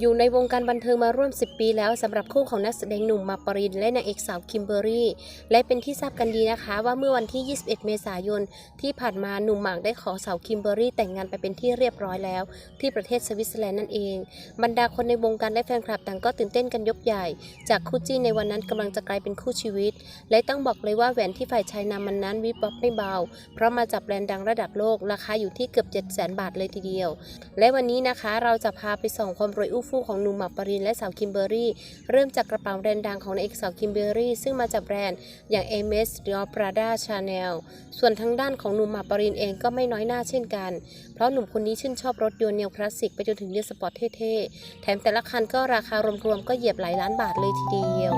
อยู่ในวงการบันเทิงมาร่วม 10 ปีแล้วสำหรับคู่ของนักแสดงหนุ่มมาปริน และนางเอกสาวคิมเบอรี่ และเป็นที่ทราบกันดีนะคะ ว่าเมื่อวันที่ 21 เมษายน ที่ผ่านมาหนุ่มหมากได้ขอสาวคิมเบอรี่ แต่งงานไปเป็นที่เรียบร้อยแล้ว ที่ประเทศสวิตเซอร์แลนด์นั่นเอง บรรดาคนในวงการและแฟนคลับต่างก็ตื่นเต้นกันยกใหญ่ จากคู่จิ้นในวันนั้นกำลังจะกลายเป็นคู่ชีวิต และต้องบอกเลยว่าแหวนที่ฝ่ายชายนำมันนั้นวิบวับไม่เบา เพราะมาจากแบรนด์ดังระดับโลกราคาอยู่ที่เกือบ 7 0 0 0 0 0 บาทเลยทีเดียว และวันนี้นะคะเราจะพาไปส่องความรวยอู้ฟู่ของหนุ่มหมากปรินและสาวคิมเบอรี่ เริ่มจากกระเป๋าแบรนด์ดังของนางเอกสาวคิมเบอรี่ ซึ่งมาจากแบรนด์อย่าง Hermes Dior Prada Chanel ส่วนทางด้านของหนุ่มหมากปรินเองก็ไม่น้อยหน้าเช่นกัน เพราะหนุ่มคนนี้ชื่นชอบรถยนต์แนวคลาสสิกไปจนถึงเรือสปอร์ตเท่ๆ แถมแต่ละคันก็ราคารวมๆก็เหยียบหลายล้านบาทเลยทีเดียว